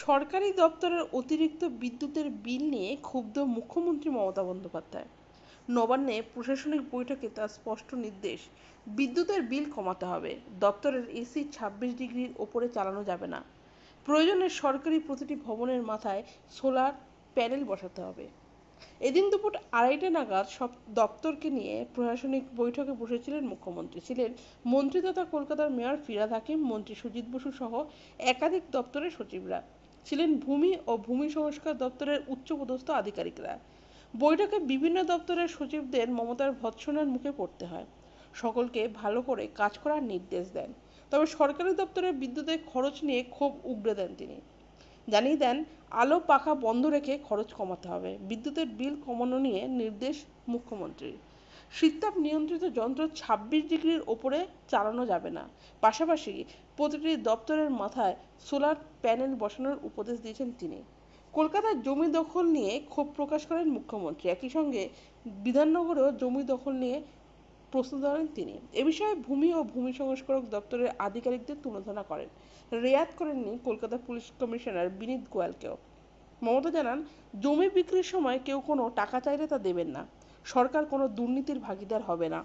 সরকারি দপ্তরের অতিরিক্ত বিদ্যুতের বিল নিয়ে ক্ষুব্ধ মুখ্যমন্ত্রী মমতা বন্দ্যোপাধ্যায়। নবান্নে প্রশাসনিক বৈঠকে তার স্পষ্ট নির্দেশ, বিদ্যুতের বিল কমাতে হবে। দপ্তরের এসি ছাব্বিশ ডিগ্রির ওপরে চালানো যাবে না। প্রয়োজনে সরকারি প্রতিটি ভবনের মাথায় সোলার প্যানেল বসাতে হবে। এদিন দুপুর আড়াইটে নাগাদ সব দপ্তরকে নিয়ে প্রশাসনিক বৈঠকে বসেছিলেন মুখ্যমন্ত্রী। ছিলেন মন্ত্রী তথা কলকাতার মেয়র ফিরাদ হাকিম, মন্ত্রী সুজিত বসু সহ একাধিক দপ্তরের সচিবরা। ছিলেন ভূমি ও ভূমি সংস্কার দপ্তরের উচ্চপদস্থ আধিকারিকরা। বৈঠকে বিভিন্ন দপ্তরের সচিবদের মমতার ভৎসনার মুখে পড়তে হয়। সকলকে ভালো করে কাজ করার নির্দেশ দেন। তবে সরকারি দপ্তরে বিদ্যুতের খরচ নিয়ে ক্ষোভ উগড়ে দেন তিনি। জানিয়ে দেন, আলো পাখা বন্ধ রেখে খরচ কমাতে হবে। বিদ্যুতের বিল কমানো নিয়ে নির্দেশ মুখ্যমন্ত্রীর। শীততাপ নিয়ন্ত্রিত যন্ত্র ছাব্বিশ ডিগ্রির ওপরে চালানো যাবে না। পাশাপাশি প্রতিটি দপ্তরের মাথায় সোলার প্যানেল বসানোর উপদেশ দিয়েছেন তিনি। কলকাতার জমি দখল নিয়ে ক্ষোভ প্রকাশ করেন মুখ্যমন্ত্রী। একই সঙ্গে বিধাননগরেও জমি দখল নিয়ে প্রশ্ন ধরেন তিনি। এ বিষয়ে ভূমি ও ভূমি সংস্কারক দপ্তরের আধিকারিকদের তুলোধনা করেন। রেয়াত করেননি কলকাতা পুলিশ কমিশনার বিনীত গোয়ালকেও। মমতা জানান, জমি বিক্রির সময় কেউ কোনো টাকা চাইলে তা দেবেন না। সরকার কোনো দুর্নীতির ভাগিদার হবে না।